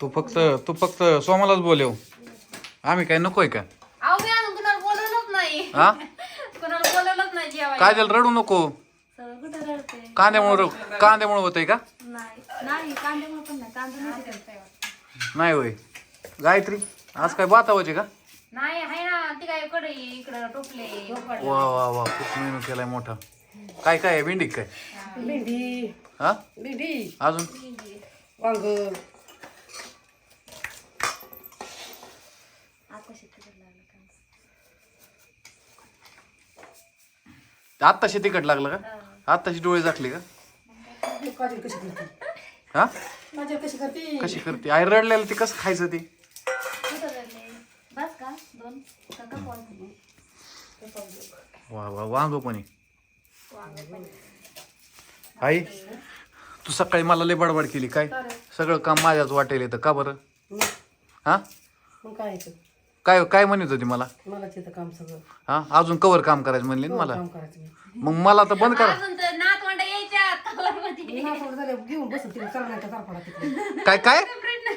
तू फक्त तू फक्त सोमालाच बोलव आम्ही काय नकोय का? अहो मी अजून कुणाला बोलवलंच नाही. हा? कुणाला बोलवलंच नाही जेवायला. काजल रडू नको. सगळं कुठं रडते कांद्यामुळे कांद्यामुळे होतंय का? नाही. नाही कांद्यामुळे पण नाही. कांदा नाही तिखट. नाही होय. गायत्री आज काय बातावाचे का? नाही आहे ना ती काय कडे इकडं टोपले. वा वा वा खूप मेनू केलाय मोठा. काय काय आहे भेंडी काय? भेंडी. हा? भेंडी. अजून? वांग आता शिकत लागलं आत्ताशी तिकट लागलं का? आत्ताशी डोळे झाकले का? काजल कशी करते हा? काजल कशी करते? कशी करते? आई रडलेलं ते कसं खायचं ते? कुठं रडले? बस का? दोन? काका कोण वा वा वांग पण आहे. आई तू सकाळी मला लय बडबड केली काय? सगळं काम माझ्याच वाटेल येतं का बरं? हा? मग काय काय काय म्हणत होती मला? काम सगळं. हा? अजून कवर काम करायचं म्हणले ना मला? काम करायचं मी. मग मला तर बंद करा. अजून तर नातवंड यायच्या कवरमध्ये. मी नातवंड झाले घेऊन बसत तिकडे चालण्याच्या तरफडा तिकडे. काय काय?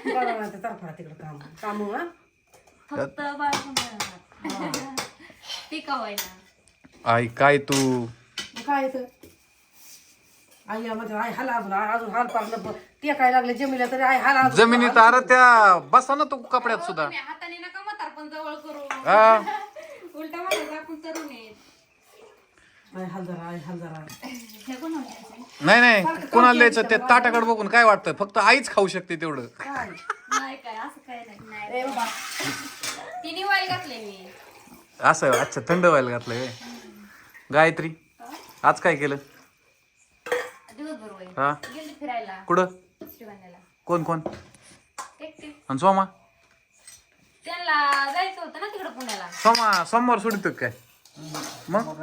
चालण्याच्या तरफडा तिकडे काम काम हा फक्त बाळ पिकावायला आई काय तू? मग काय येतं आई म्हणजे आई हाल अजून अजून हाल पाडलं ते काय लागले जमिला तरी आई हाल अजून. जमिनीत अरे त्या बसा ना तू कपड्यात सुद्धा. तुम्ही हाताने नका म्हातार पण जवळ करू. उलटा मला आपण तरुण आहेत आई हाल जरा आई हाल जरा. हे कोण म्हणायचं? नाही नाही. कोणाला द्यायचं ते ताटाकडे बघून काय वाटतं? फक्त आईच खाऊ शकते तेवढं. काय? नाही काय असं काय नाही. नाही. ए बाबा. तिन्ही वाईल घातले मी असं आहे, अच्छा थंड व्हायला घातलंय होय. गायत्री आज काय केलं? दिवसभर वाईल हा. गेली फिरायला. कुठं? कोण कोण? एकटी. आणि सोमा? त्यांना जायचं होतं ना तिकडं पुण्याला. सोमा सोमवार सोडतो काय? मग?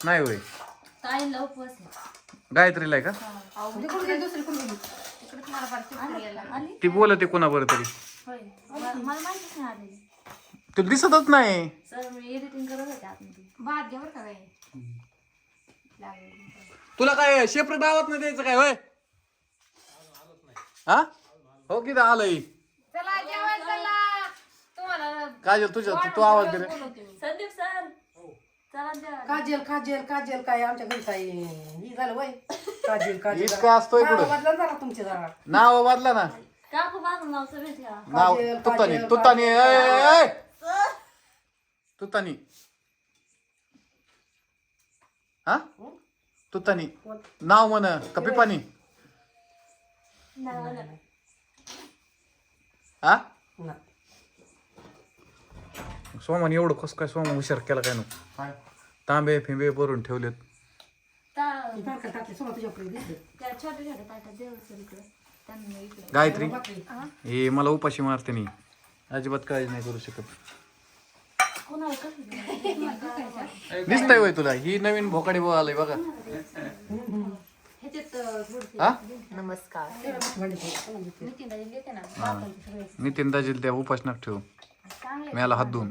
नाही होय. ताईंला उपवास आहे. गायत्रीला आहे का? फार चिडचिड यायला. आली. ती बोलते कोणाबरोबर तरी. होय. मला मला माहितीच नाही तुला दिसतच नाही. सर मी एडिटिंग करत होते आतमध्ये. भात घ्या बरं का काय लागेल. तुला काय शेपरेट दावत नाही द्यायचं काय होय? हा? हो किती आलंय चला जेवायला चला तुम्हाला काजल तुझ्या तू- तू आवाज दे रे. संदीप सर. चला जेवायला. काजल काजल काजल काय आमच्या घरी काय ही झालं वय? काजल काजल. इतकं असतोय नाव कुठं? बदला जरा तुमचे जरा. नाव बदला ना. काकू माझं नाव सगळे ठेवा. नाव काजल, तुतानी काजल, तुतानी काजल. ए, ए, ए. तुतानी. हा? तुतानी. नाव म्हण का पिपानी हा? ना. सोमाने एवढं कस काय सोमा हुशार केला काय नो? तांबे फिंबे भरून ठेवलेत. त्या- ही बारका टाकली सोमा तुझ्याकडे दिसते त्या छोट्या छोट्या ताटात जेवण सर इकडं त्यांना इकडं. गायत्री. हे मला उपाशी मारते नाही अजिबात काळजी नाही करू शकत. कोणाला कसं दिसतंय होय तुला ही नवीन भोकाडी भाऊ आलंय बघा. ह्याच्यात अं, थोडीशी- हा? नमस्कार. भांडी ठेव. नितीन दादा येते ना. नितीन दाजील त्या उपासनात ठेवू चांगले मी आला हात धुवून.